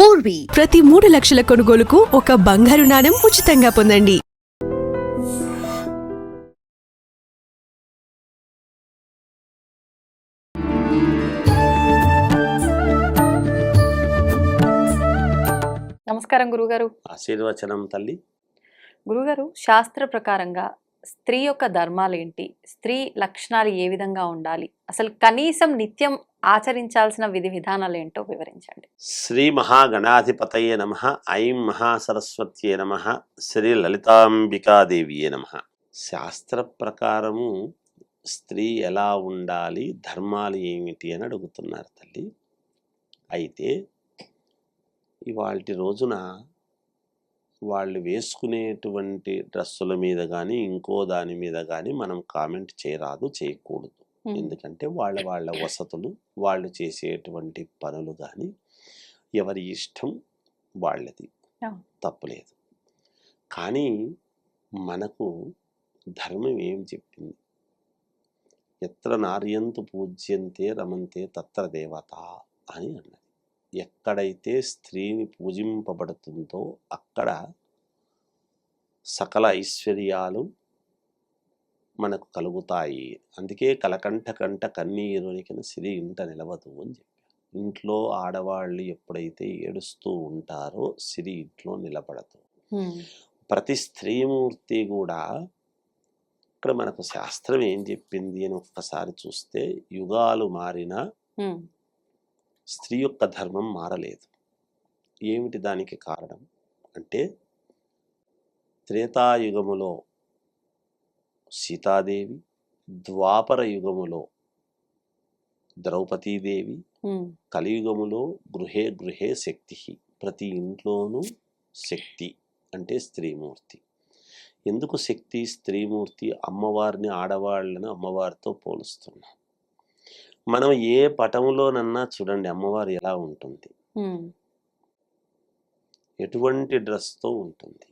పూర్వీ ప్రతి మూడు లక్షల కొనుగోలుకు ఒక బంగారు నాణెం ఉచితంగా పొందండి. నమస్కారం గురుగారు. ఆశీర్వచనం తల్లి. గురుగారు శాస్త్ర ప్రకారంగా స్త్రీ యొక్క ధర్మాలు ఏంటి స్త్రీ లక్షణాలు ఏ విధంగా ఉండాలి? అసలు కనీసం నిత్యం ఆచరించాల్సిన విధి విధానాలు ఏంటో వివరించండి. శ్రీ మహాగణాధిపతయే నమ ఐం మహాసరస్వత్యే నమ శ్రీ లలితాంబికాదేవియే నమ. శాస్త్ర ప్రకారము స్త్రీ ఎలా ఉండాలి? ధర్మాలు ఏమిటి అని అడుగుతున్నారు తల్లి. అయితే ఇవాళ రోజున వాళ్ళు వేసుకునేటువంటి డ్రెస్సుల మీద కానీ ఇంకో దాని మీద కానీ మనం కామెంట్ చేయరాదు చేయకూడదు. ఎందుకంటే వాళ్ళ వాళ్ళ వసతులు వాళ్ళు చేసేటువంటి పనులు కానీ ఎవరి ఇష్టం వాళ్ళది. తప్పులేదు. కానీ మనకు ధర్మం ఏం చెప్పింది? ఎత్ర నార్యంతు పూజ్యంతే రమంతే తత్ర దేవత అని అన్నది. ఎక్కడైతే స్త్రీని పూజింపబడుతుందో అక్కడ సకల ఐశ్వర్యాలు మనకు కలుగుతాయి. అందుకే కలకంఠ కంట కన్నీరునికిన సిరి ఇంట నిలవదు అని చెప్పారు. ఇంట్లో ఆడవాళ్ళు ఎప్పుడైతే ఏడుస్తూ ఉంటారో సిరి ఇంట్లో నిలబడదు. ప్రతి స్త్రీమూర్తి కూడా ఇక్కడ మనకు శాస్త్రం ఏం చెప్పింది అని ఒక్కసారి చూస్తే యుగాలు మారినా స్త్రీ యొక్క ధర్మం మారలేదు. ఏమిటి దానికి కారణం? అంటే త్రేతాయుగములో సీతాదేవి ద్వాపర యుగములో ద్రౌపదీదేవి కలియుగములో గృహే గృహే శక్తి ప్రతి ఇంట్లోనూ శక్తి అంటే స్త్రీమూర్తి. ఎందుకు శక్తి స్త్రీమూర్తి అమ్మవారిని ఆడవాళ్ళని అమ్మవారితో పోలుస్తున్నాం మనం ఏ పటంలోనన్నా చూడండి అమ్మవారు ఎలా ఉంటుంది. ఎటువంటి డ్రెస్తో ఉంటుంది.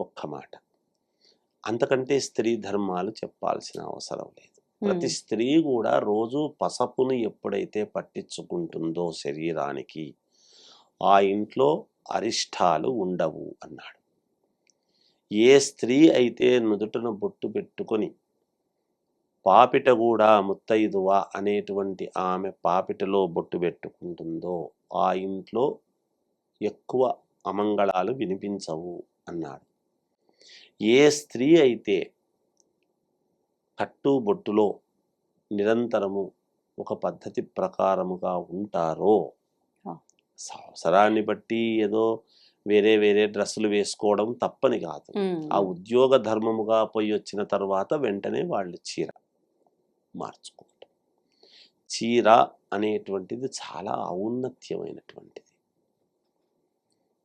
ఒక్క మాట. అంతకంటే స్త్రీ ధర్మాలు చెప్పాల్సిన అవసరం లేదు. ప్రతి స్త్రీ కూడా రోజు పసపును ఎప్పుడైతే పట్టించుకుంటుందో శరీరానికి ఆ ఇంట్లో అరిష్టాలు ఉండవు అన్నాడు. ఏ స్త్రీ అయితే నుదుటను బొట్టు పెట్టుకొని పాపిట కూడా ముత్తైదువా అనేటువంటి ఆమె పాపిటలో బొట్టు పెట్టుకుంటుందో ఆ ఇంట్లో ఎక్కువ అమంగళాలు వినిపించవు అన్నాడు. ఏ స్త్రీ అయితే కట్టు బొట్టులో నిరంతరము ఒక పద్ధతి ప్రకారముగా ఉంటారో ఆ. అవసరాన్ని బట్టి ఏదో వేరే వేరే డ్రెస్సులు వేసుకోవడం తప్పని కాదు. ఆ ఉద్యోగ ధర్మముగా పోయి వచ్చిన తర్వాత వెంటనే వాళ్ళు చీర మార్చుకుంటారు చీర అనేటువంటిది చాలా ఔన్నత్యమైనటువంటిది.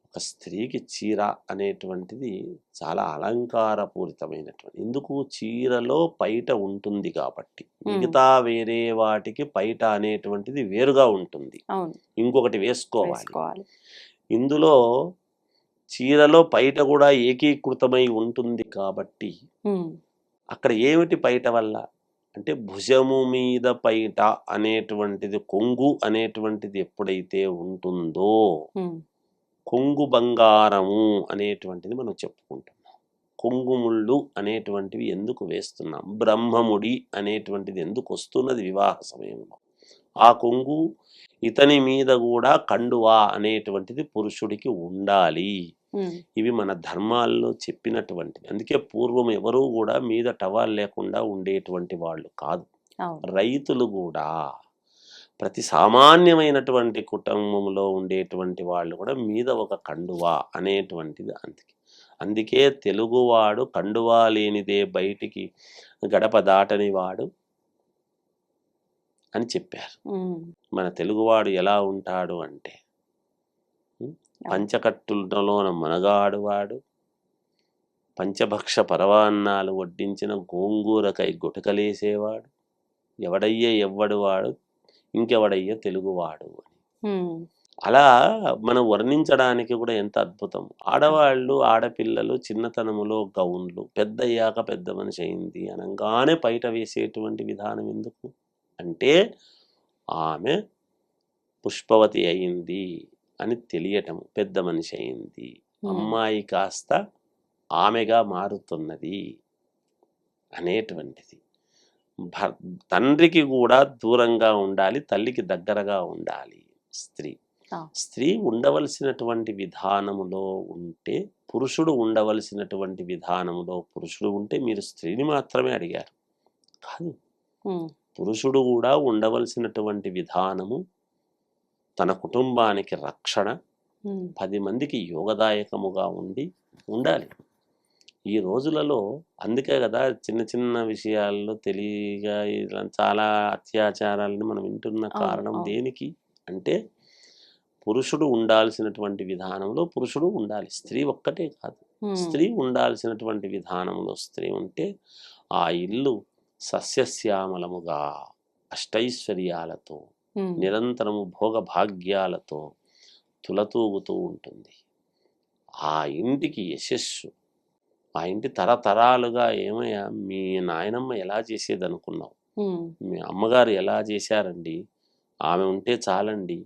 ఒక స్త్రీకి చీర అనేటువంటిది చాలా అలంకారపూరితమైనటువంటి ఎందుకు చీరలో పైట ఉంటుంది కాబట్టి మిగతా వేరే వాటికి పైట అనేటువంటిది వేరుగా ఉంటుంది. ఇంకొకటి వేసుకోవాలి. ఇందులో చీరలో పైట కూడా ఏకీకృతమై ఉంటుంది కాబట్టి అక్కడ ఏమిటి పైట వల్ల? అంటే భుజము మీద పైట అనేటువంటిది కొంగు అనేటువంటిది ఎప్పుడైతే ఉంటుందో కొంగు బంగారము అనేటువంటిది మనం చెప్పుకుంటున్నాం. కొంగు ముళ్ళు అనేటువంటివి ఎందుకు వేస్తున్నాం? బ్రహ్మముడి అనేటువంటిది ఎందుకు వస్తున్నది వివాహ సమయంలో? ఆ కొంగు ఇతని మీద కూడా కండువా అనేటువంటిది పురుషుడికి ఉండాలి. ఇవి మన ధర్మాల్లో చెప్పినటువంటివి. అందుకే పూర్వం ఎవరూ కూడా మీద టవాల్ లేకుండా ఉండేటువంటి వాళ్ళు కాదు. రైతులు కూడా ప్రతి సామాన్యమైనటువంటి కుటుంబంలో ఉండేటువంటి వాళ్ళు కూడా మీద ఒక కండువా అనేటువంటిది అందుకే. అందుకే తెలుగువాడు కండువా లేనిదే బయటికి గడప దాటని వాడు అని చెప్పారు. మన తెలుగువాడు ఎలా ఉంటాడు అంటే? పంచకట్టులలోన మనగాడువాడు పంచభక్ష పరవాన్నాలు వడ్డించిన గోంగూరకై గుటకలేసేవాడు ఎవడయ్యే ఎవ్వడు వాడు ఇంకెవడయ్యే తెలుగువాడు అని. అలా మనం వర్ణించడానికి కూడా ఎంత అద్భుతం. ఆడవాళ్ళు ఆడపిల్లలు చిన్నతనములో గౌన్లు పెద్దయ్యాక పెద్ద మనిషి అయింది అనగానే బయట వేసేటువంటి విధానం ఎందుకు? అంటే ఆమె పుష్పవతి అయింది. అని తెలియటం పెద్ద మనిషి అయింది. అమ్మాయి కాస్త ఆమెగా మారుతున్నది అనేటువంటిది. భర్ తండ్రికి కూడా దూరంగా ఉండాలి తల్లికి దగ్గరగా ఉండాలి స్త్రీ. స్త్రీ ఉండవలసినటువంటి విధానములో ఉంటే పురుషుడు ఉండవలసినటువంటి విధానములో పురుషుడు ఉంటే మీరు స్త్రీని మాత్రమే అడిగారు. కాదు. పురుషుడు కూడా ఉండవలసినటువంటి విధానము తన కుటుంబానికి రక్షణ పది మందికి యోగదాయకముగా ఉండి ఉండాలి. ఈ రోజులలో అందుకే కదా చిన్న చిన్న విషయాల్లో తెలియగా ఇలా చాలా అత్యాచారాలను మనం వింటున్న కారణం. దేనికి అంటే పురుషుడు ఉండాల్సినటువంటి విధానంలో పురుషుడు ఉండాలి. స్త్రీ ఒక్కటే కాదు. స్త్రీ ఉండాల్సినటువంటి విధానంలో స్త్రీ ఉంటే ఆ ఇల్లు సస్యశ్యామలముగా అష్టైశ్వర్యాలతో నిరంతరము భోగభాగ్యాలతో తులతూగుతూ ఉంటుంది. ఆ ఇంటికి యశస్సు. ఆ ఇంటి తరతరాలుగా ఏమయ్యా మీ నాయనమ్మ ఎలా చేసేది అనుకున్నావు మీ అమ్మగారు ఎలా చేశారండి? ఆమె ఉంటే చాలండి.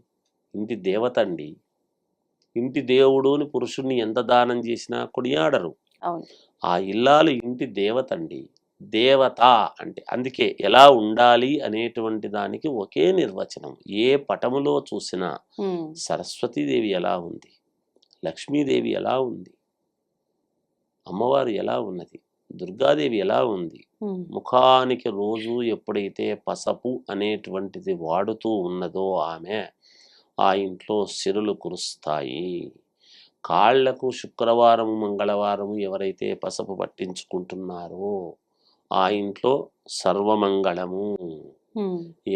ఇంటి దేవత అండి ఇంటి దేవుడుని పురుషుణ్ణి ఎంత దానం చేసినా కొనియాడరు. ఆ ఇల్లాలు ఇంటి దేవత అండి దేవత అంటే అందుకే ఎలా ఉండాలి అనేటువంటి దానికి ఒకే నిర్వచనం. ఏ పటములో చూసినా సరస్వతీదేవి ఎలా ఉంది? లక్ష్మీదేవి ఎలా ఉంది? అమ్మవారు ఎలా ఉన్నది? దుర్గాదేవి ఎలా ఉంది? ముఖానికి రోజు ఎప్పుడైతే పసపు అనేటువంటిది వాడుతూ ఉన్నదో ఆమె ఆ ఇంట్లో సిరులు కురుస్తాయి. కాళ్ళకు శుక్రవారం మంగళవారం ఎవరైతే పసపు పట్టించుకుంటున్నారో ఆ ఇంట్లో సర్వమంగళము.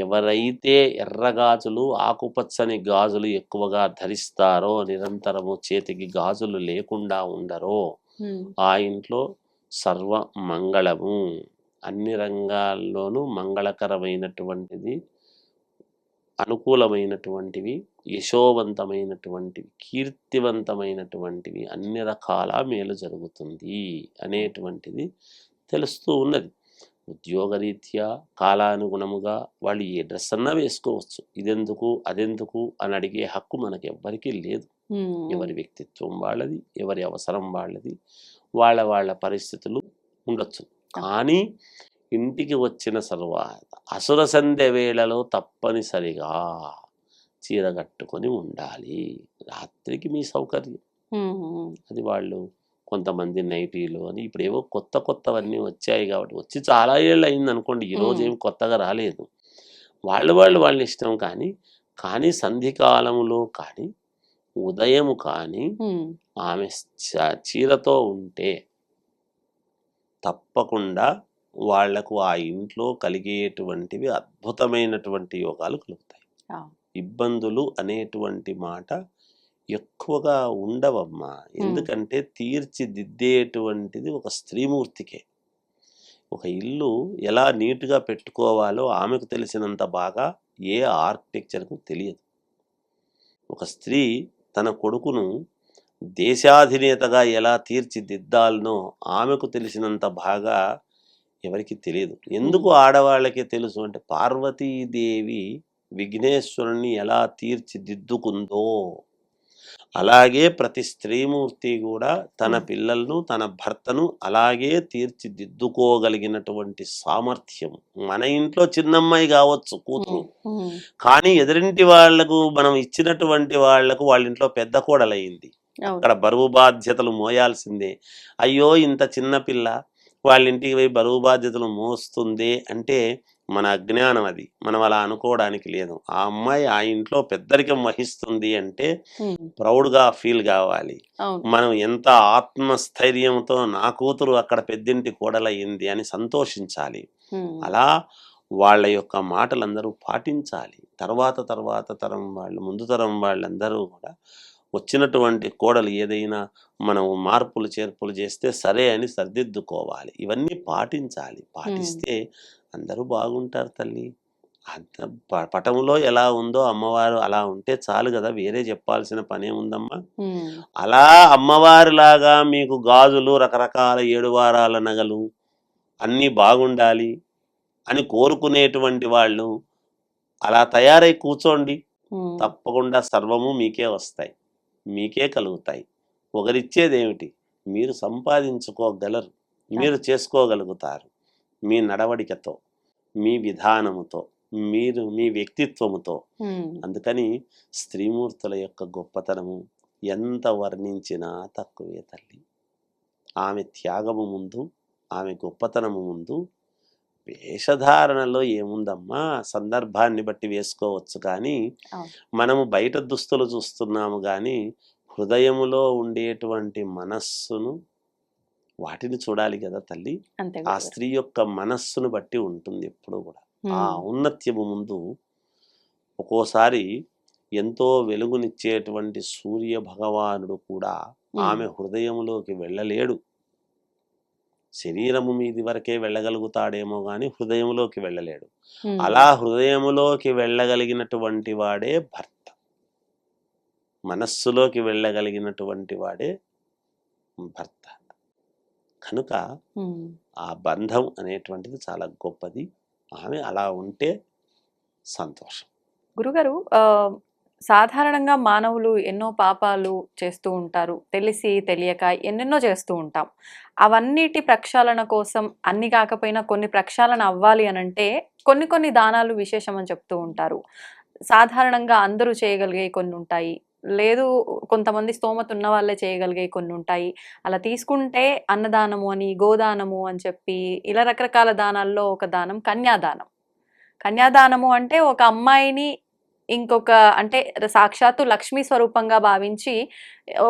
ఎవరైతే ఎర్ర గాజులు ఆకుపచ్చని గాజులు ఎక్కువగా ధరిస్తారో నిరంతరము చేతికి గాజులు లేకుండా ఉండరో ఆ ఇంట్లో సర్వ మంగళము అన్ని రంగాల్లోనూ మంగళకరమైనటువంటిది అనుకూలమైనటువంటివి యశోవంతమైనటువంటివి కీర్తివంతమైనటువంటివి అన్ని రకాల మేలు జరుగుతుంది అనేటువంటిది తెలుస్తూ ఉన్నది. ఉద్యోగరీత్యా కాలానుగుణముగా వాళ్ళు ఏ డ్రెస్ అన్నా వేసుకోవచ్చు. ఇదెందుకు అదెందుకు అని అడిగే హక్కు మనకి ఎవ్వరికీ లేదు ఎవరి వ్యక్తిత్వం వాళ్ళది ఎవరి అవసరం వాళ్ళది వాళ్ళ వాళ్ళ పరిస్థితులు ఉండొచ్చు. కానీ ఇంటికి వచ్చిన తర్వాత అసుర సంధ్య వేళలో తప్పనిసరిగా చీర కట్టుకొని ఉండాలి. రాత్రికి మీ సౌకర్యం. అది వాళ్ళు కొంతమంది నైటీలు అని ఇప్పుడు ఏవో కొత్త కొత్తవన్నీ వచ్చాయి కాబట్టి వచ్చి చాలా ఏళ్ళు అయింది అనుకోండి ఈ రోజు మ్మ్. ఏం కొత్తగా రాలేదు. వాళ్ళు వాళ్ళు వాళ్ళ ఇష్టం కానీ కానీ సంధికాలములో కానీ ఉదయము కానీ ఆమె చ- చీరతో ఉంటే తప్పకుండా వాళ్ళకు ఆ ఇంట్లో కలిగేటువంటివి అద్భుతమైనటువంటి యోగాలు కలుగుతాయి. ఇబ్బందులు అనేటువంటి మాట ఎక్కువగా ఉండవమ్మా. ఎందుకంటే తీర్చిదిద్దేటువంటిది ఒక స్త్రీమూర్తికే. ఒక ఇల్లు ఎలా నీట్గా పెట్టుకోవాలో ఆమెకు తెలిసినంత బాగా ఏ ఆర్కిటెక్చర్కు తెలియదు. ఒక స్త్రీ తన కొడుకును దేశాధినేతగా ఎలా తీర్చిదిద్దాలనో ఆమెకు తెలిసినంత బాగా ఎవరికి తెలియదు. ఎందుకు ఆడవాళ్ళకి తెలుసు? అంటే పార్వతీదేవి విఘ్నేశ్వరుణ్ణి ఎలా తీర్చిదిద్దుకుందో. అలాగే ప్రతి స్త్రీమూర్తి కూడా తన. పిల్లలను తన భర్తను అలాగే తీర్చిదిద్దుకోగలిగినటువంటి సామర్థ్యం. మన ఇంట్లో చిన్నమ్మాయి కావచ్చు కూతురు. కానీ ఎదురింటి వాళ్ళకు మనం ఇచ్చినటువంటి వాళ్ళకు వాళ్ళ ఇంట్లో పెద్ద కోడలయ్యింది అక్కడ బరువు బాధ్యతలు మోయాల్సిందే. అయ్యో ఇంత చిన్న పిల్ల వాళ్ళ ఇంటికి పోయి బరువు బాధ్యతలు మోస్తుంది అంటే మన అజ్ఞానం అది. మనం అలా అనుకోవడానికి లేదు. ఆ అమ్మాయి ఆ ఇంట్లో పెద్దరికం వహిస్తుంది అంటే ప్రౌడ్గా ఫీల్ కావాలి. మనం ఎంత ఆత్మస్థైర్యంతో నా కూతురు అక్కడ పెద్దింటి కోడలయ్యింది అని సంతోషించాలి. అలా వాళ్ళ యొక్క మాటలందరూ పాటించాలి. తర్వాత తర్వాత తరం వాళ్ళు ముందు తరం వాళ్ళందరూ కూడా వచ్చినటువంటి కోడలు ఏదైనా మనం మార్పులు చేర్పులు చేస్తే సరే అని సర్దిద్దుకోవాలి. ఇవన్నీ పాటించాలి. పాటిస్తే అందరూ బాగుంటారు తల్లి. అంత పటంలో ఎలా ఉందో అమ్మవారు అలా ఉంటే చాలు కదా వేరే చెప్పాల్సిన పనే ఉందమ్మా. అలా అమ్మవారిలాగా మీకు గాజులు రకరకాల ఏడు వారాల నగలు అన్నీ బాగుండాలి అని కోరుకునేటువంటి వాళ్ళు అలా తయారై కూర్చోండి తప్పకుండా సర్వము మీకే వస్తాయి మీకే కలుగుతాయి. ఒకరిచ్చేది ఏమిటి మీరు సంపాదించుకోగలరు మీరు చేసుకోగలుగుతారు. మీ నడవడికతో మీ విధానముతో మీరు మీ వ్యక్తిత్వముతో. అందుకని స్త్రీమూర్తుల యొక్క గొప్పతనము ఎంత వర్ణించినా తక్కువే తల్లి. ఆమె త్యాగము ముందు ఆమె గొప్పతనము ముందు వేషధారణలో ఏముందమ్మా? సందర్భాన్ని బట్టి వేసుకోవచ్చు కానీ. మనము బయట దుస్తులు చూస్తున్నాము కానీ హృదయములో ఉండేటువంటి మనస్సును వాటిని చూడాలి కదా తల్లి. ఆ. స్త్రీ యొక్క మనస్సును బట్టి ఉంటుంది ఎప్పుడు కూడా. ఆ ఔన్నత్యము ముందు ఒక్కోసారి ఎంతో వెలుగునిచ్చేటువంటి సూర్య భగవానుడు కూడా ఆమె హృదయములోకి వెళ్ళలేడు. శరీరము మీది వరకే వెళ్ళగలుగుతాడేమో కానీ హృదయములోకి వెళ్ళలేడు. అలా హృదయములోకి వెళ్ళగలిగినటువంటి వాడే భర్త. మనస్సులోకి వెళ్ళగలిగినటువంటి వాడే భర్త. కనుక. ఆ బంధం అనేటువంటిది చాలా గొప్పది. ఆమె అలా ఉంటే సంతోషం. గురుగారు సాధారణంగా మానవులు ఎన్నో పాపాలు చేస్తూ ఉంటారు. తెలిసి తెలియక ఎన్నెన్నో చేస్తూ ఉంటాం. అవన్నిటి ప్రక్షాళన కోసం అన్ని కాకపోయినా కొన్ని ప్రక్షాళన అవ్వాలి అని అంటే కొన్ని కొన్ని దానాలు విశేషం అని చెప్తూ ఉంటారు. సాధారణంగా అందరూ చేయగలిగే కొన్ని ఉంటాయి. లేదు కొంతమంది స్తోమత ఉన్న వాళ్ళే చేయగలిగే కొన్ని ఉంటాయి. అలా తీసుకుంటే అన్నదానము అని గోదానము అని చెప్పి ఇలా రకరకాల దానాల్లో ఒక దానం కన్యాదానం. కన్యాదానము అంటే ఒక అమ్మాయిని ఇంకొక అంటే సాక్షాత్తు లక్ష్మీ స్వరూపంగా భావించి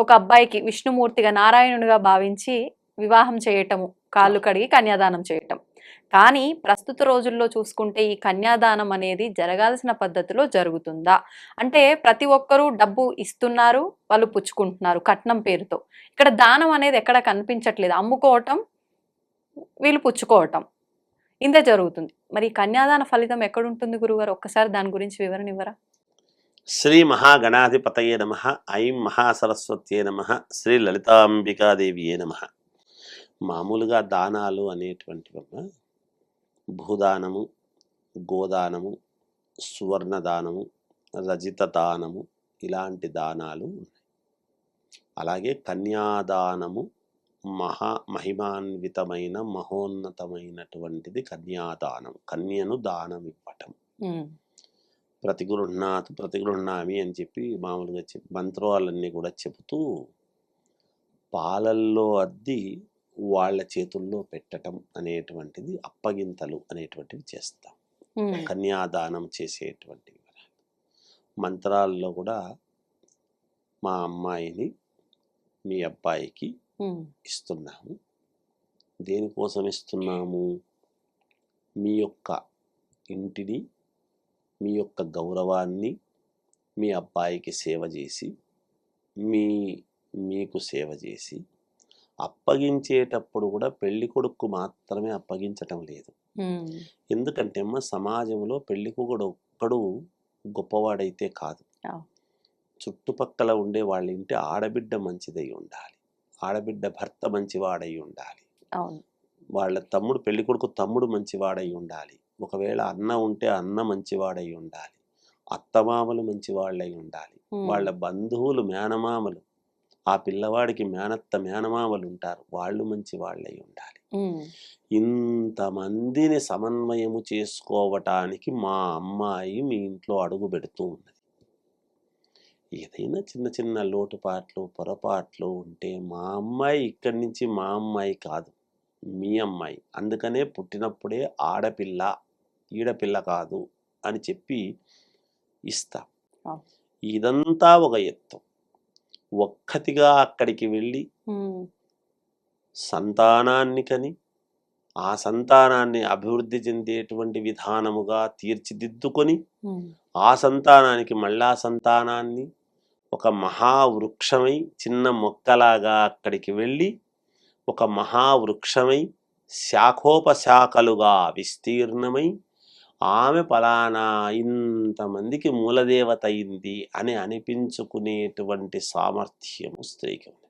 ఒక అబ్బాయికి విష్ణుమూర్తిగా నారాయణుడిగా భావించి వివాహం చేయటము కాళ్ళు కడిగి కన్యాదానం చేయటం. కానీ ప్రస్తుత రోజుల్లో చూసుకుంటే ఈ కన్యాదానం అనేది జరగాల్సిన పద్ధతిలో జరుగుతుందా? అంటే ప్రతి ఒక్కరూ డబ్బు ఇస్తున్నారు వాళ్ళు పుచ్చుకుంటున్నారు కట్నం పేరుతో. ఇక్కడ దానం అనేది ఎక్కడ కనిపించట్లేదు. అమ్ముకోవటం వీళ్ళు పుచ్చుకోవటం. ఇంత జరుగుతుంది. మరి కన్యాదాన ఫలితం ఎక్కడుంటుంది గురుగారు ఒక్కసారి దాని గురించి వివరణ ఇవ్వరా? శ్రీ మహాగణాధిపతయే నమ. ఐం మహాసరస్వత్యే నమ. శ్రీ లలితాంబికాదేవియే నమ. మామూలుగా దానాలు అనేటువంటివమ్మ భూదానము గోదానము సువర్ణ దానము రజిత దానము ఇలాంటి దానాలు ఉన్నాయి. అలాగే కన్యాదానము మహా మహిమాన్వితమైన మహోన్నతమైనటువంటిది కన్యాదానం. కన్యను దానం ఇవ్వటం. ఉమ్, ప్రతిగృహ్ణాతు ప్రతిగృహ్ణామి అని చెప్పి మామూలుగా చెప్పి మంత్రాలన్నీ కూడా చెబుతూ పాలల్లో అద్ది వాళ్ళ చేతుల్లో పెట్టటం అనేటువంటిది అప్పగింతలు అనేటువంటివి చేస్తాం. కన్యాదానం చేసేటువంటివి మంత్రాల్లో కూడా మా అమ్మాయిని మీ అబ్బాయికి ఇస్తున్నాము. దేనికోసం ఇస్తున్నాము? మీ యొక్క ఇంటిని మీ యొక్క గౌరవాన్ని మీ అబ్బాయికి సేవ చేసి మీ మీకు సేవ చేసి అప్పగించేటప్పుడు కూడా పెళ్ళి కొడుకు మాత్రమే అప్పగించటం లేదు. ఎందుకంటే అమ్మ సమాజంలో పెళ్ళి కొడుకు ఒక్కడు గొప్పవాడైతే కాదు. చుట్టుపక్కల ఉండే వాళ్ళ ఇంటి ఆడబిడ్డ మంచిదై ఉండాలి. ఆడబిడ్డ భర్త మంచివాడై ఉండాలి. వాళ్ళ తమ్ముడు పెళ్ళి కొడుకు తమ్ముడు మంచివాడై ఉండాలి. ఒకవేళ అన్న ఉంటే అన్న మంచివాడై ఉండాలి. అత్తమామలు మంచివాళ్ళై ఉండాలి. ఉమ్, వాళ్ళ బంధువులు మేనమామలు ఆ పిల్లవాడికి మేనత్త మేనమామలు ఉంటారు వాళ్ళు మంచి వాళ్ళై ఉండాలి. ఇంతమందిని సమన్వయము చేసుకోవటానికి మా అమ్మాయి మీ ఇంట్లో అడుగు పెడుతూ ఉన్నది. ఏదైనా చిన్న చిన్న లోటుపాట్లు పొరపాట్లు ఉంటే మా అమ్మాయి ఇక్కడి నుంచి మా అమ్మాయి కాదు మీ అమ్మాయి. అందుకనే పుట్టినప్పుడే ఆడపిల్ల ఈడపిల్ల కాదు అని చెప్పి ఇస్తా. ఇదంతా ఒక ఎత్తు. ఒక్కతిగా అక్కడికి వెళ్ళి సంతానాన్ని కని ఆ సంతానాన్ని అభివృద్ధి చెందేటువంటి విధానముగా తీర్చిదిద్దుకొని ఆ సంతానానికి మళ్ళా సంతానాన్ని ఒక మహావృక్షమై చిన్న మొక్కలాగా అక్కడికి వెళ్ళి ఒక మహావృక్షమై శాఖోపశాఖలుగా విస్తీర్ణమై ఆమె పలానా ఇంతమందికి మూలదేవత అయింది అని అనిపించుకునేటువంటి సామర్థ్యము స్త్రీకి ఉంది.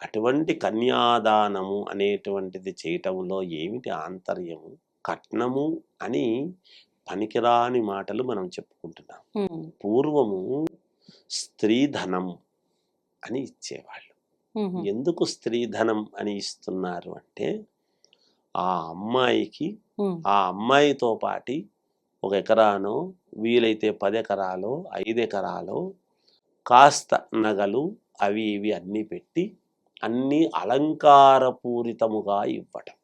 అటువంటి కన్యాదానము అనేటువంటిది చేయటంలో ఏమిటి ఆంతర్యము? కట్నము అని పనికిరాని మాటలు మనం చెప్పుకుంటున్నాం. పూర్వము స్త్రీధనం అని ఇచ్చేవాళ్ళు. ఎందుకు స్త్రీధనం అని ఇస్తున్నారు అంటే ఆ అమ్మాయికి ఆ అమ్మాయితో పాటి ఒక ఎకరానో వీలైతే పది ఎకరాలో ఐదు ఎకరాలో కాస్త నగలు అవి ఇవి అన్నీ పెట్టి అన్నీ అలంకారపూరితముగా ఇవ్వటం.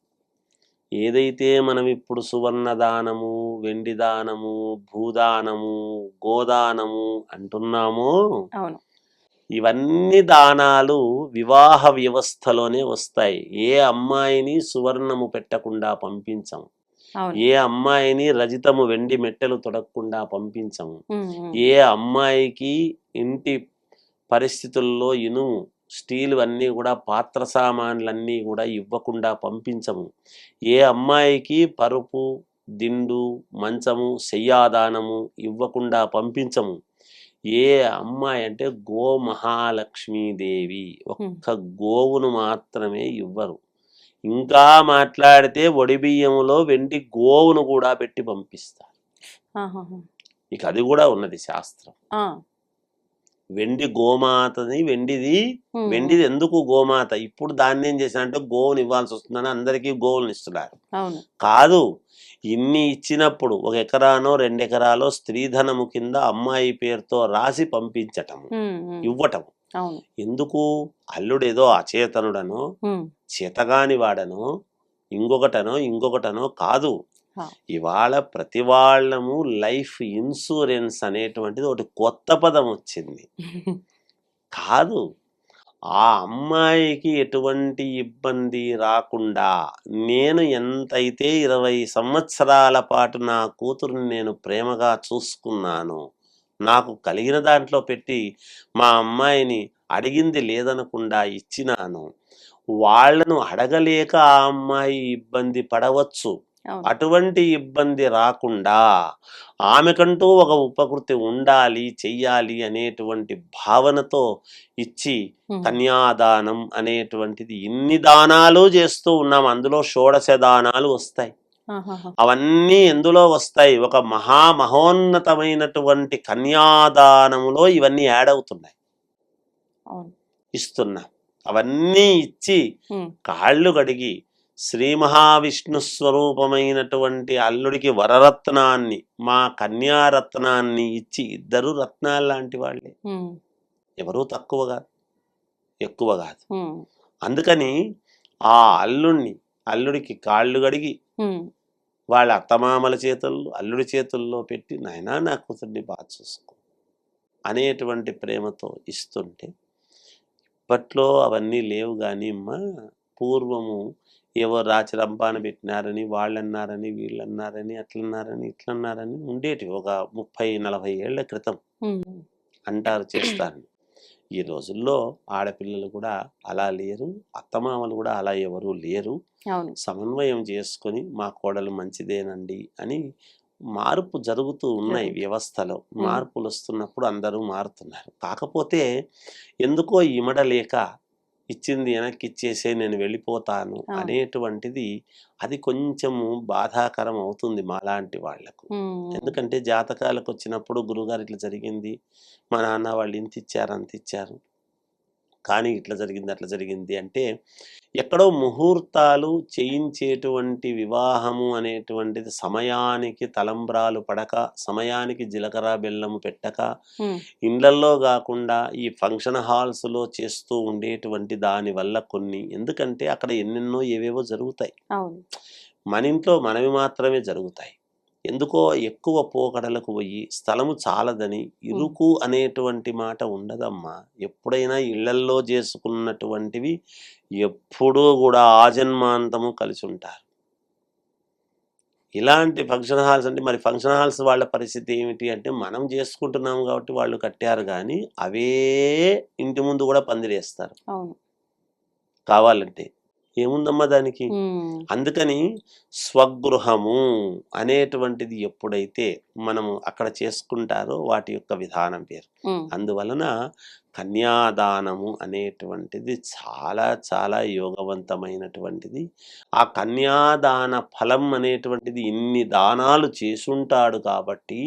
ఏదైతే మనం ఇప్పుడు సువర్ణ దానము వెండి దానము భూదానము గోదానము అంటున్నామో అవును. ఇవన్నీ దానాలు వివాహ వ్యవస్థలోనే వస్తాయి. ఏ అమ్మాయిని సువర్ణము పెట్టకుండా పంపించము అవును. ఏ అమ్మాయిని రజితము వెండి మెట్టెలు తొడగకుండా ఉమ్, ఏ అమ్మాయికి ఇంటి పరిస్థితుల్లో ఇనుము స్టీల్ అన్నీ కూడా పాత్ర సామాన్లన్నీ కూడా ఇవ్వకుండా పంపించము. ఏ అమ్మాయికి పరుపు దిండు మంచము శయ్యాదానము ఇవ్వకుండా పంపించము. ఏ అమ్మాయి అంటే గో మహాలక్ష్మీదేవి ఒక్క గోవును మాత్రమే ఇవ్వరు. ఇంకా మాట్లాడితే ఒడి బియ్యములో వెండి గోవును కూడా పెట్టి పంపిస్తారు. ఇక అది కూడా ఉన్నది శాస్త్రం. వెండి గోమాతని వెండిది వెండిది ఎందుకు గోమాత? ఇప్పుడు దాన్ని ఏం చేశారంటే గోవుని ఇవ్వాల్సి వస్తుందని అందరికీ గోవులను ఇస్తున్నారు. కాదు ఇన్ని ఇచ్చినప్పుడు ఒక ఎకరానో రెండు ఎకరాలో స్త్రీధనము కింద అమ్మాయి పేరుతో రాసి పంపించటం ఇవ్వటం. ఎందుకు? అల్లుడేదో అచేతనుడనో చేతగాని వాడనో ఇంకొకటనో ఇంకొకటనో కాదు. ఇవాళ ప్రతి వాళ్ళము లైఫ్ ఇన్సూరెన్స్ అనేటువంటిది ఒకటి కొత్త పదం వచ్చింది. కాదు ఆ అమ్మాయికి ఎటువంటి ఇబ్బంది రాకుండా నేను ఎంతైతే ఇరవై సంవత్సరాల పాటు నా కూతురుని నేను ప్రేమగా చూసుకున్నాను నాకు కలిగిన దాంట్లో పెట్టి మా అమ్మాయిని అడిగింది లేదనకుండా ఇచ్చినాను వాళ్ళను అడగలేక ఆ అమ్మాయి ఇబ్బంది పడవచ్చు. అటువంటి ఇబ్బంది రాకుండా ఆమెకంటూ ఒక ఉపకృతి ఉండాలి చెయ్యాలి అనేటువంటి భావనతో ఇచ్చి కన్యాదానం అనేటువంటిది ఇన్ని దానాలు చేస్తూ ఉన్నాం. అందులో షోడశ దానాలు వస్తాయి. అవన్నీ ఎందులో వస్తాయి? ఒక మహా మహోన్నతమైనటువంటి కన్యాదానములో ఇవన్నీ యాడ్ అవుతున్నాయి. ఇస్తున్నాం. అవన్నీ ఇచ్చి కాళ్ళు కడిగి శ్రీ మహావిష్ణు స్వరూపమైనటువంటి అల్లుడికి వరరత్నాన్ని మా కన్యారత్నాన్ని ఇచ్చి ఇద్దరు రత్నాలు లాంటి వాళ్ళే. ఎవరూ తక్కువ కాదు ఎక్కువ కాదు. అందుకని ఆ అల్లుణ్ణి అల్లుడికి కాళ్ళు ఉమ్, వాళ్ళ అత్తమామల చేతుల్లో అల్లుడి చేతుల్లో పెట్టి నాయనా నా కూతుర్ని బాగా చూసుకో అనేటువంటి ప్రేమతో ఇస్తుంటే ఇప్పట్లో అవన్నీ లేవు కానీ అమ్మా పూర్వము ఏవో రాచి రంపాన పెట్టినారని వాళ్ళన్నారని వీళ్ళన్నారని అట్లన్నారని ఇట్లన్నారని ఉండేటివి. ఒక ముప్పై నలభై ఏళ్ళ క్రితం అంటారు చేస్తారు ఈ రోజుల్లో ఆడపిల్లలు కూడా అలా లేరు అత్తమామలు కూడా అలా ఎవరు లేరు. సమన్వయం చేసుకొని మా కోడలు మంచిదేనండి అని మార్పు జరుగుతూ ఉన్నాయి. వ్యవస్థలో. మార్పులు వస్తున్నప్పుడు అందరూ మారుతున్నారు. కాకపోతే ఎందుకో ఇమడలేక ఇచ్చింది వెనక్కి ఇచ్చేసే నేను వెళ్ళిపోతాను. అనేటువంటిది అది కొంచెము బాధాకరం అవుతుంది మాలాంటి వాళ్ళకు ఎందుకంటే జాతకాలకు వచ్చినప్పుడు గురుగారు ఇట్లా జరిగింది మా నాన్న వాళ్ళు ఇంత ఇచ్చారు అంత ఇచ్చారు కానీ ఇట్లా జరిగింది అట్లా జరిగింది అంటే ఎక్కడో ముహూర్తాలు చేయించేటువంటి వివాహము అనేటువంటిది సమయానికి తలంబ్రాలు పడక సమయానికి జీలకర్ర బెల్లము పెట్టక ఇండ్లల్లో కాకుండా ఈ ఫంక్షన్ హాల్స్లో చేస్తూ ఉండేటువంటి దాని వల్ల కొన్ని. ఎందుకంటే అక్కడ ఎన్నెన్నో ఏవేవో జరుగుతాయి. మన ఇంట్లో మనవి మాత్రమే జరుగుతాయి. ఎందుకో ఎక్కువ పోకడలకు పోయి స్థలము చాలదని ఇరుకు అనేటువంటి మాట ఉండదమ్మా. ఎప్పుడైనా ఇళ్ళల్లో చేసుకున్నటువంటివి ఎప్పుడూ కూడా ఆజన్మాంతము కలిసి ఉంటారు ఇలాంటి ఫంక్షన్ హాల్స్ అంటే మరి ఫంక్షన్ హాల్స్ వాళ్ళ పరిస్థితి ఏమిటి అంటే మనం చేసుకుంటున్నాం కాబట్టి వాళ్ళు కట్టారు కానీ అవే ఇంటి ముందు కూడా పందిరేస్తారు. కావాలంటే ఏముందమ్మా దానికి? అందుకని స్వగృహము అనేటువంటిది ఎప్పుడైతే మనము అక్కడ చేసుకుంటారో వాటి యొక్క విధానం పేరు. అందువలన కన్యాదానము అనేటువంటిది చాలా చాలా యోగవంతమైనటువంటిది. ఆ కన్యాదాన ఫలం అనేటువంటిది ఇన్ని దానాలు చేసుంటాడు కాబట్టి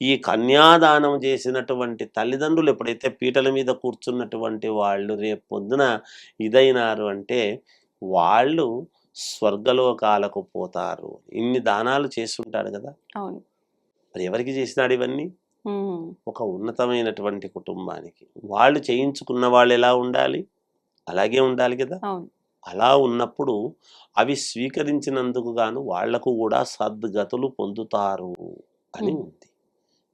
ఈ కన్యాదానం చేసినటువంటి తల్లిదండ్రులు ఎప్పుడైతే పీటల మీద కూర్చున్నటువంటి వాళ్ళు రేపు పొద్దున ఇదైనారు అంటే వాళ్ళు స్వర్గలోకాలకు పోతారు. ఇన్ని దానాలు చేస్తుంటాడు కదా! అవును. మరి ఎవరికి చేసినాడు ఇవన్నీ? ఒక ఉన్నతమైనటువంటి కుటుంబానికి. వాళ్ళు చేయించుకున్న వాళ్ళు ఎలా ఉండాలి? అలాగే ఉండాలి కదా! అలా ఉన్నప్పుడు అవి స్వీకరించినందుకు గాను వాళ్ళకు కూడా సద్గతులు పొందుతారు అని. ఉంది.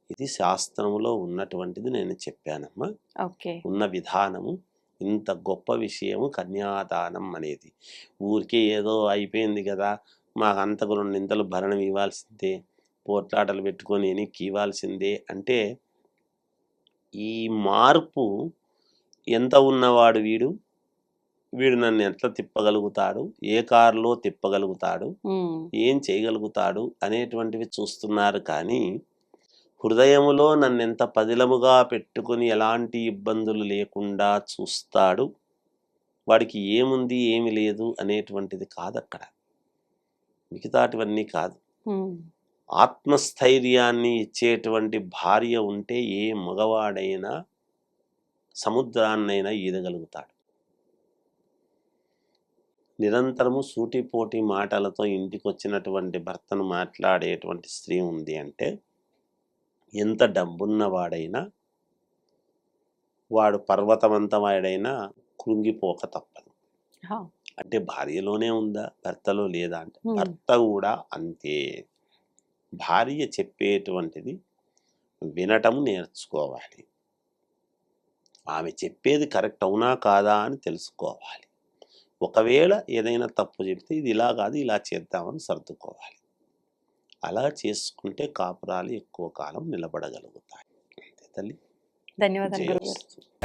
ఇది శాస్త్రములో ఉన్నటువంటిది నేను చెప్పానమ్మా. ఉన్న విధానము. ఇంత గొప్ప విషయము కన్యాదానం అనేది. ఊరికే ఏదో అయిపోయింది కదా మాకు అంతకు రెండు నిందలు భరణం ఇవ్వాల్సిందే పోట్లాటలు పెట్టుకొని ఎనికి ఇవ్వాల్సిందే అంటే ఈ మార్పు ఎంత ఉన్నవాడు వీడు? వీడు నన్ను ఎట్లా తిప్పగలుగుతాడు? ఏ కారులో తిప్పగలుగుతాడు? ఏం చేయగలుగుతాడు? అనేటువంటివి చూస్తున్నారు కానీ హృదయములో నన్ను ఎంత పదిలముగా పెట్టుకొని ఎలాంటి ఇబ్బందులు లేకుండా చూస్తాడు? వాడికి ఏముంది ఏమి లేదు అనేటువంటిది కాదు అక్కడ మిగతాటివన్నీ కాదు. ఆత్మస్థైర్యాన్ని ఇచ్చేటువంటి భార్య ఉంటే ఏ మగవాడైనా సముద్రాన్నైనా ఈదగలుగుతాడు. నిరంతరము సూటిపోటి మాటలతో ఇంటికి వచ్చినటువంటి భర్తను మాట్లాడేటువంటి స్త్రీ ఉంది అంటే ఎంత డబ్బున్నవాడైనా వాడు పర్వతమంతవాడైనా కృంగిపోక తప్పదు. అంటే భార్యలోనే ఉందా భర్తలో లేదా అంటే. భర్త కూడా అంతే. భార్య చెప్పేటువంటిది వినటం నేర్చుకోవాలి. ఆమె చెప్పేది కరెక్ట్ అవునా కాదా అని తెలుసుకోవాలి. ఒకవేళ ఏదైనా తప్పు చెప్తే ఇది ఇలా కాదు ఇలా చేద్దామని సర్దుకోవాలి. అలా చేసుకుంటే కాపురాలు ఎక్కువ కాలం నిలబడగలుగుతాయి అంతే తల్లి ధన్యవాదాలు.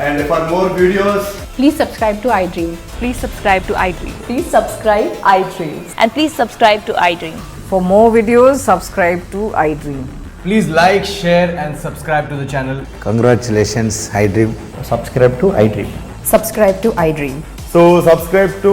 And for more videos, Please subscribe to iDream. Please subscribe to iDream. Please subscribe iDream. And please subscribe to iDream. For more videos, subscribe to iDream. please like, share, and subscribe to the channel. Congratulations, iDream. subscribe to iDream. Subscribe to iDream. So, subscribe to